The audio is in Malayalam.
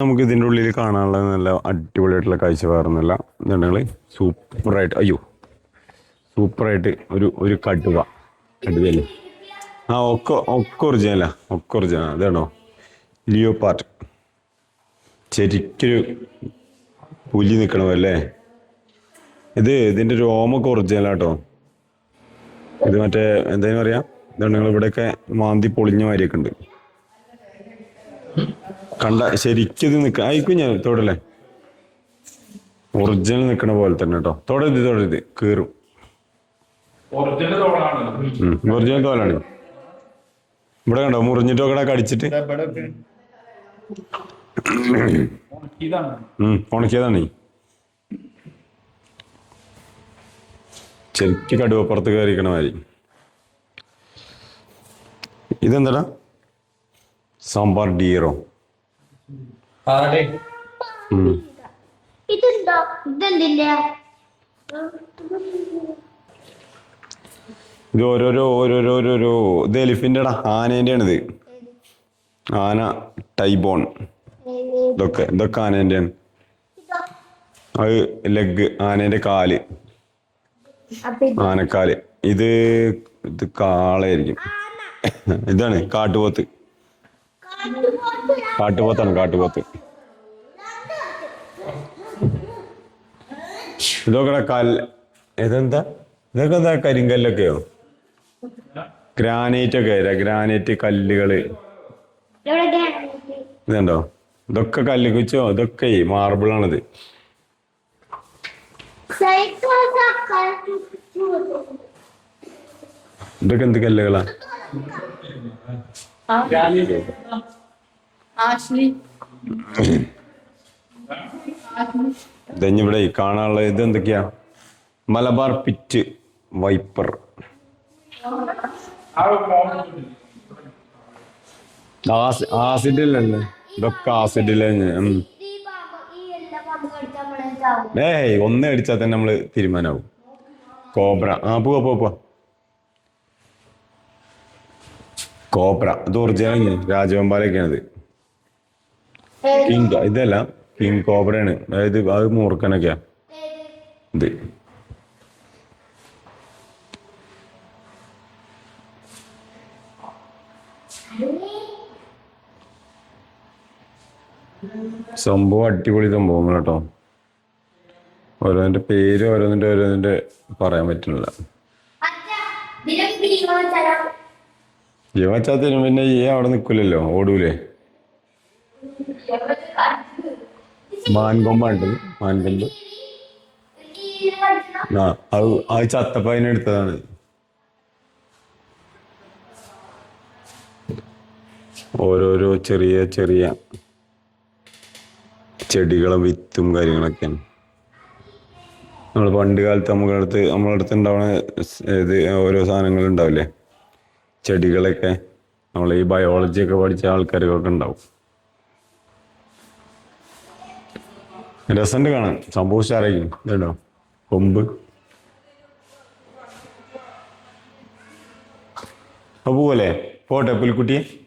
നമുക്ക് ഇതിന്റെ ഉള്ളിൽ കാണാനുള്ള നല്ല അടിപൊളിയായിട്ടുള്ള കാഴ്ച വേറൊന്നുമില്ല ഇതുണ്ടെങ്കിൽ സൂപ്പറായിട്ട് അയ്യോ സൂപ്പറായിട്ട് ഒരു ഒരു കടുവ കടുവല്ലേ ആ ഒക്കെ ഒക്കെ ഒറിജിനലാ ഒക്കെ ഒറിജിനൽ അതാണോ ലിയോ പാർട്ട് ശരിക്കൊരു പുലി നിൽക്കണമല്ലേ ഇത് ഇതിന്റെ രോമൊക്കെ ഒറിജിനലാട്ടോ ഇത് മറ്റേ എന്തായാലും പറയാ? ഇതുണ്ടെങ്കിൽ ഇവിടെയൊക്കെ മാന്തി പൊളിഞ്ഞ മാതിരിയൊക്കെ ഉണ്ട്. കണ്ട ശരിക്കും ഇത് നിക്ക ആയിക്കും ഞാൻ തൊടല്ലേ? ഒറിജിനൽ നിക്കണ പോലെ തന്നെ കേട്ടോ തൊടരുത് തൊടരുത്. കീറും. ഒറിജിനൽ തോലാണ് ഇവിടെ കണ്ടോ മുറിഞ്ഞിട്ടൊക്കെ കടിച്ചിട്ട്? ഇതാണ് ഉം, ഉണക്കിയതാണ്. ശരിക്ക് കടുവപ്പുറത്ത് കയറിക്കണ മാതിരി. ഇതെന്താടാ? സാമ്പാർ ഡീറോ. ഇതെന്താ? ഇതെന്തിന്റെ ഇത് ഓരോരോ ഓരോരോ ഓരോരോ. ഇത് എലിഫിന്റെ ആനേന്റെ ആണിത് ആന ടൈബോൺ. ഇതൊക്കെ ഇതൊക്കെ ആനേന്റെ ആണ് അത് ലെഗ് ആനേന്റെ കാൽ. ഇത് ആനക്കാൽ. ഇത് ഇത് കാളയായിരിക്കും. ഇതാണ് കാട്ടുപോത്ത്. കാട്ടുപോത്താണ് കാട്ടുപോത്ത്. ഇതൊക്കെ കല്ല് ഇതെന്താ? ഇതൊക്കെ എന്താ കരിങ്കല്ലൊക്കെയോ? ഗ്രാനൈറ്റ് ഒക്കെ ഗ്രാനൈറ്റ് കല്ലുകൾ. ഇതുണ്ടോ? ഇതൊക്കെ കല്ല് കുച്ചോ? ഇതൊക്കെ മാർബിൾ ആണിത്. ഇതൊക്കെ എന്ത് കല്ലുകളാ? ആഷ്ലി. ഈ കാണാനുള്ള ഇത് എന്തൊക്കെയാ? Malabar pit viper. ആസിഡിൽ അല്ലേ ആസിഡിലല്ലേ? ഇതൊക്കെ ആസിഡിലെ ചാവും ഏയ് ഒന്ന് അടിച്ചാൽ തന്നെ നമ്മൾ തീരുമാനാവും. കോബ്ര. ആ പോവാ പോവാ പോവാ കോബ്ര ഇത് ഒറിജിനൽ രാജവമ്പാലൊക്കെയാണിത് കിങ് ഇതല്ല. കിങ് കോബ്രയാണ് അതായത് അത് മൂർക്കനൊക്കെയാ ഇത്. സംഭവം അടിപൊളി സംഭവങ്ങൾ കേട്ടോ. ഓരോന്നിന്റെ പേര് ഓരോന്നിന്റെ ഓരോന്നിന്റെ പറയാൻ പറ്റുന്നില്ല. വെച്ചാത്തതിനും പിന്നെ ഈ അവിടെ നിൽക്കില്ലല്ലോ ഓടൂലേ? മാൻകൊമ്പുണ്ട് മാൻകൊമ്പ്. ആ അത് അത് ചത്തപ്പ അതിനെടുത്തതാണ് ഓരോരോ ചെറിയ ചെറിയ ചെടികളും വിത്തും കാര്യങ്ങളൊക്കെയാണ്. നമ്മൾ പണ്ട് കാലത്ത് നമ്മളടുത്ത് നമ്മളടുത്ത് ഉണ്ടാവുന്ന ഇത് ഓരോ സാധനങ്ങൾ ഉണ്ടാവില്ലേ? ചെടികളൊക്കെ നമ്മൾ ഈ ബയോളജി ഒക്കെ പഠിച്ച ആൾക്കാർക്കൊക്കെ ഉണ്ടാവും. രസമുണ്ട് കാണാൻ. സംഭവം ഉഷാറായിരിക്കും. കൊമ്പ്. അപ്പൊ പോലെ പോട്ടെ പുലിക്കുട്ടിയെ